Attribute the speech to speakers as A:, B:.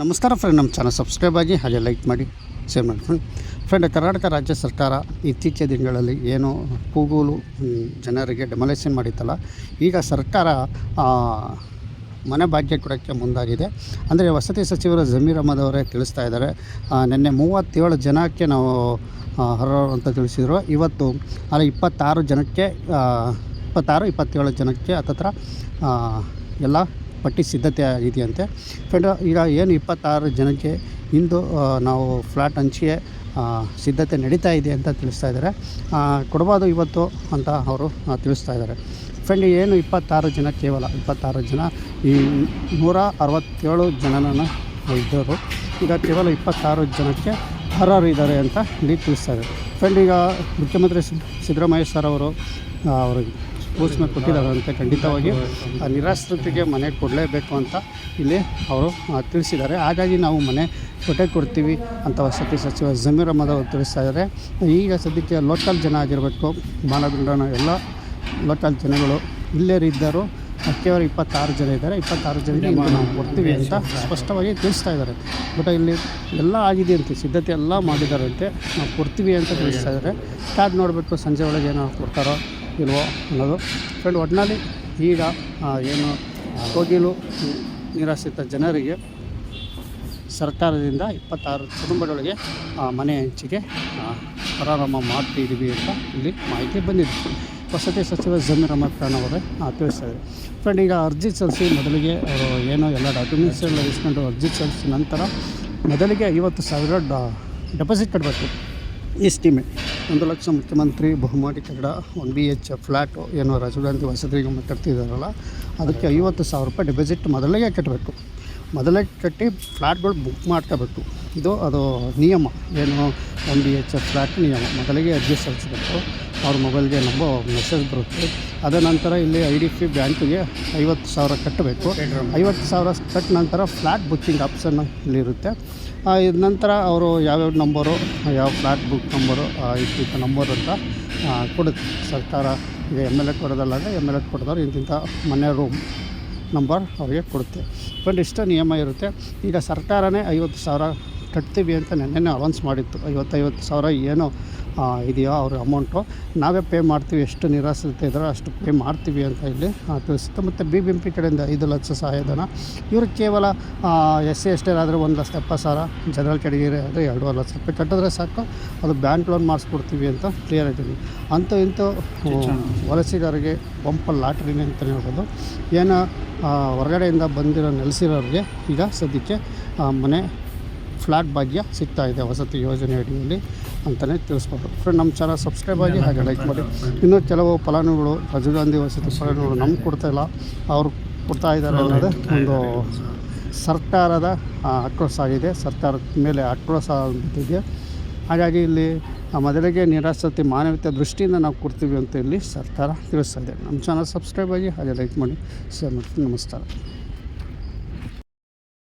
A: ನಮಸ್ಕಾರ ಫ್ರೆಂಡ್ ನಮ್ಮ channel subscribe ಆಗಿ ಹಾಗೆ ಲೈಕ್ ಮಾಡಿ ಶೇರ್ ಮಾಡಿ ಫ್ರೆಂಡ್ ಕರ್ನಾಟಕ ರಾಜ್ಯ ಸರ್ಕಾರ ಇತ್ತೀಚಿನ ದಿನಗಳಲ್ಲಿ ಏನು ಕೂಗೂಲು ಜನರಿಗೆ ಡೆಮೊಲೇಷನ್ ಮಾಡಿತ್ತಲ್ಲ. ಈಗ ಸರ್ಕಾರ ಮನೆ ಭಾಗ್ಯ ಕೊಡೋಕ್ಕೆ ಮುಂದಾಗಿದೆ. ಅಂದರೆ ವಸತಿ ಸಚಿವರು ಜಮೀರ್ ಅಹಮದ್ ಅವರೇ ತಿಳಿಸ್ತಾ ಇದ್ದಾರೆ. ನಿನ್ನೆ ಮೂವತ್ತೇಳು ಜನಕ್ಕೆ ನಾವು ಹೊರರು ಅಂತ ತಿಳಿಸಿದರು. ಇವತ್ತು, ಅಲ್ಲಿ, ಇಪ್ಪತ್ತಾರು ಜನಕ್ಕೆ ಇಪ್ಪತ್ತಾರು, ಇಪ್ಪತ್ತೇಳು ಜನಕ್ಕೆ ಹತ್ತತ್ರ ಎಲ್ಲ ಪಟ್ಟಿ ಸಿದ್ಧತೆ ಇದೆಯಂತೆ ಫ್ರೆಂಡ್ ಈಗ ಏನು ಇಪ್ಪತ್ತಾರು ಜನಕ್ಕೆ ಇಂದು ನಾವು ಫ್ಲಾಟ್ ಹಂಚಿಕೆ ಸಿದ್ಧತೆ ನಡೀತಾ ಇದೆ ಅಂತ ತಿಳಿಸ್ತಾ ಇದ್ದಾರೆ. ಕೊಡಬಾರ್ದು ಇವತ್ತು ಅಂತ ಅವರು ತಿಳಿಸ್ತಾ ಇದ್ದಾರೆ. ಫ್ರೆಂಡ್ ಏನು ಇಪ್ಪತ್ತಾರು ಜನ, ಕೇವಲ ಇಪ್ಪತ್ತಾರು ಜನ, ಈ ನೂರ ಅರವತ್ತೇಳು ಜನನ ಇದ್ದರು. ಈಗ ಕೇವಲ ಇಪ್ಪತ್ತಾರು ಜನಕ್ಕೆ ಅರ್ಹರು ಇದ್ದಾರೆ ಅಂತ ಇಲ್ಲಿ ತಿಳಿಸ್ತಾ ಇದ್ದಾರೆ. ಫ್ರೆಂಡ್ ಈಗ ಮುಖ್ಯಮಂತ್ರಿ ಸಿದ್- ಸಿದ್ದರಾಮಯ್ಯ ಸರ್ ಅವರು ಅವರು ಸೂಚನೆ ಕೊಟ್ಟಿದ್ದಾರಂತೆ. ಖಂಡಿತವಾಗಿ ಆ ನಿರಾಶ್ರಿತರಿಗೆ ಮನೆ ಕೊಡಲೇಬೇಕು ಅಂತ ಇಲ್ಲಿ ಅವರು ತಿಳಿಸಿದ್ದಾರೆ. ಹಾಗಾಗಿ ನಾವು ಮನೆ ಕೊಟ್ಟೆ ಕೊಡ್ತೀವಿ ಅಂತ ವಸತಿ ಸಚಿವ ಜಮೀರ್ ಅಹಮದ್ ಅವರು ತಿಳಿಸ್ತಾ ಇದ್ದಾರೆ. ಈಗ ಸದ್ಯಕ್ಕೆ ಲೋಕಲ್ ಜನ ಆಗಿರಬೇಕು. ಮಾನದಂಡನ ಎಲ್ಲ ಲೋಕಲ್ ಜನಗಳು ಇಲ್ಲೇ ಇದ್ದರು ಕೇವಲ ಇಪ್ಪತ್ತಾರು ಜನ ಇದ್ದಾರೆ. ಇಪ್ಪತ್ತಾರು ಜನರಿಗೆ ನಾವು ಕೊಡ್ತೀವಿ ಅಂತ ಸ್ಪಷ್ಟವಾಗಿ ತಿಳಿಸ್ತಾ ಇದ್ದಾರೆ. ಬಟ್ ಇಲ್ಲಿ ಎಲ್ಲ ಆಗಿದೆ ಅಂತ, ಸಿದ್ಧತೆ ಎಲ್ಲ ಮಾಡಿದಾರಂತೆ ನಾವು ಕೊಡ್ತೀವಿ ಅಂತ ತಿಳಿಸ್ತಾ ಇದ್ದಾರೆ. ಕಾದ್ ನೋಡಬೇಕು, ಸಂಜೆ ಒಳಗೆ ಏನೋ ಕೊಡ್ತಾರೋ. ಇಲ್ವೋ ಅನ್ನೋದು. ಫ್ರೆಂಡ್ ಒಟ್ಟಿನಲ್ಲಿ ಈಗ ಏನು ಕೋಗಿಲು ನಿರಾಶ್ರಿತ ಜನರಿಗೆ ಸರ್ಕಾರದಿಂದ ಇಪ್ಪತ್ತಾರು ಕುಟುಂಬಗಳಿಗೆ ಮನೆ ಹಂಚಿಕೆ ಪ್ರಾರಂಭ ಮಾಡ್ತಿದ್ದೀವಿ ಅಂತ ಇಲ್ಲಿ ಮಾಹಿತಿ ಬಂದಿದೆ. ವಸತಿ ಸಚಿವ ಜಮೀರ್ ಅಹಮದ್ ಖಾನ್ ಅವರೇ ತಿಳಿಸ್ತಾರೆ ಫ್ರೆಂಡ್ ಈಗ ಅರ್ಜಿ ಸಲ್ಲಿಸಿ ಮೊದಲಿಗೆ ಅವರು ಏನೋ ಎಲ್ಲ ಡಾಕ್ಯುಮೆಂಟ್ಸ್ ಎಲ್ಲ ಇಸ್ಕೊಂಡು ಅರ್ಜಿ ಸಲ್ಲಿಸಿದ ನಂತರ ಮೊದಲಿಗೆ ಐವತ್ತು ಸಾವಿರ ಡೆಪಾಸಿಟ್ ಕಟ್ಟಬೇಕು ಈ ಸ್ಕೀಮೆ ಒಂದು ಲಕ್ಷ ಮುಖ್ಯಮಂತ್ರಿ ಬಹುಮಾಡಿ ಕಟ್ಟಡ ಒನ್ ಬಿ ಎಚ್ ಫ್ಲ್ಯಾಟು ಏನೋ ರಾಜೀವ್ ಗಾಂಧಿ ವಸತಿ ನಿಗಮ ಕಟ್ತಿದ್ದಾರಲ್ಲ ಅದಕ್ಕೆ ಐವತ್ತು ಸಾವಿರ ರೂಪಾಯಿ ಡೆಪಾಸಿಟ್ ಮೊದಲಿಗೆ ಕಟ್ಟಬೇಕು. ಮೊದಲೇ ಕಟ್ಟಿ ಫ್ಲ್ಯಾಟ್ಗಳು ಬುಕ್ ಮಾಡ್ಕೋಬೇಕು. ಇದು ಅದು ನಿಯಮ, ಏನು ಒನ್ ಬಿ ಎಚ್ ಫ್ಲ್ಯಾಟ್ ನಿಯಮ, ಮೊದಲಿಗೆ ಅರ್ಜಿ ಸಲ್ಲಿಸಬೇಕು. ಅವ್ರ ಮೊಬೈಲ್ಗೆ ನಮ್ಮ ಮೆಸೇಜ್ ಬರುತ್ತೆ. ಅದ ನಂತರ ಇಲ್ಲಿ ಐ ಡಿ ಸಿ ಬ್ಯಾಂಕ್ಗೆ ಐವತ್ತು ಸಾವಿರ ಕಟ್ಟಬೇಕು. ಐವತ್ತು ಸಾವಿರ ಕಟ್ಟ ನಂತರ ಫ್ಲ್ಯಾಟ್ ಬುಕ್ಕಿಂಗ್ ಆಪ್ಷನ್ ಇಲ್ಲಿರುತ್ತೆ ಇದ ನಂತರ ಅವರು ಯಾವ್ಯಾವ ನಂಬರು, ಯಾವ ಫ್ಲ್ಯಾಟ್ ಬುಕ್ ನಂಬರು ಇಂತಿಂಥ ನಂಬರ್ ಅಂತ ಕೊಡುತ್ತೆ. ಸರ್ಕಾರ ಈಗ ಎಂ ಎಲ್ ಎ ಕೊಡೋದಲ್ಲಾದರೆ ಎಂ ಎಲ್ ಎ ಕೊಡೋದವ್ರು ಇಂತಿಂಥ ಮನೆ ರೂಮ್ ನಂಬರ್ ಅವರಿಗೆ ಕೊಡುತ್ತೆ. ಬಟ್ ಇಷ್ಟು ನಿಯಮ ಇರುತ್ತೆ. ಈಗ ಸರ್ಕಾರನೇ ಐವತ್ತು ಸಾವಿರ ಕಟ್ತೀವಿ ಅಂತ ನೆನ್ನೆ ಅನೌನ್ಸ್ ಮಾಡಿತ್ತು. ಐವತ್ತೈವತ್ತು ಸಾವಿರ ಏನೋ ಇದೆಯೋ ಅವ್ರ ಅಮೌಂಟು ನಾವೇ ಪೇ ಮಾಡ್ತೀವಿ ಎಷ್ಟು ನಿರಾಸತೆ ಇದ್ದಾರೋ ಅಷ್ಟು ಪೇ ಮಾಡ್ತೀವಿ ಅಂತ ಇಲ್ಲಿ ತಿಳಿಸುತ್ತೆ. ಮತ್ತು ಬಿ ಬಿ ಎಂ ಪಿ ಕಡೆಯಿಂದ ಐದು ಲಕ್ಷ ಸಹಾಯಧನ. ಇವರು ಕೇವಲ ಎಸ್ ಸಿ ಎಸ್ ಆದರೆ ಒಂದು ಲಕ್ಷ ಎಪ್ಪತ್ತು ಸಾವಿರ ಜನರಲ್ ಕೆಟಗಿರಿ ಆದರೆ ಎರಡೂವರೆ ಲಕ್ಷ ರೂಪಾಯಿ ಕಟ್ಟಿದ್ರೆ ಸಾಕು. ಅದು ಬ್ಯಾಂಕ್ ಲೋನ್ ಮಾಡಿಸ್ಕೊಡ್ತೀವಿ ಅಂತ ಕ್ಲಿಯರ್ ಆಗಿದ್ದೀನಿ ಇಂತೂ ಆ, ವಲಸಿಗರಿಗೆ ಬಂಪಲ್ ಲಾಟ್ರಿನೇ ಅಂತಲೇ ಹೇಳ್ಬೋದು. ಏನು ಹೊರಗಡೆಯಿಂದ ಬಂದಿರೋ ನೆಲೆಸಿರೋರಿಗೆ ಈಗ ಸದ್ಯಕ್ಕೆ ಮನೆ ಫ್ಲ್ಯಾಟ್ ಭಾಗ್ಯ ಸಿಗ್ತಾ ಇದೆ ವಸತಿ ಯೋಜನೆ ಅಡಿಯಲ್ಲಿ ಅಂತಲೇ ತಿಳಿಸ್ಬೋದು. ಫ್ರೆಂಡ್ ನಮ್ಮ ಚಾನಲ್ ಸಬ್ಸ್ಕ್ರೈಬ್ ಆಗಿ ಹಾಗೆ ಲೈಕ್ ಮಾಡಿ. ಇನ್ನೂ ಕೆಲವು ಫಲಾನುಗಳು ರಾಜೀವ್ ಗಾಂಧಿ ವಸತಿ ಫಲಾನುಗಳು ನಮ್ಗೆ ಕೊಡ್ತಾ ಇಲ್ಲ. ಅವರು ಕೊಡ್ತಾ ಇದ್ದಾರೆ ಅನ್ನೋದು ಒಂದು ಸರ್ಕಾರದ ಆಕ್ರೋಶ ಆಗಿದೆ. ಸರ್ಕಾರದ ಮೇಲೆ ಆಕ್ರೋಶ ಬಿದ್ದಿದೆ ಹಾಗಾಗಿ ಇಲ್ಲಿ ಮೊದಲಿಗೆ ನಿರಾಸತಿ ಮಾನವೀಯತೆ ದೃಷ್ಟಿಯಿಂದ ನಾವು ಕೊಡ್ತೀವಿ ಅಂತ ಇಲ್ಲಿ ಸರ್ಕಾರ ತಿಳಿಸ್ತಾ ಇದೆ. ನಮ್ಮ ಚಾನಲ್ ಸಬ್ಸ್ಕ್ರೈಬ್ ಆಗಿ ಹಾಗೆ ಲೈಕ್ ಮಾಡಿ ಶೇರ್ ಮಾಡ್ತೀನಿ ನಮಸ್ಕಾರ.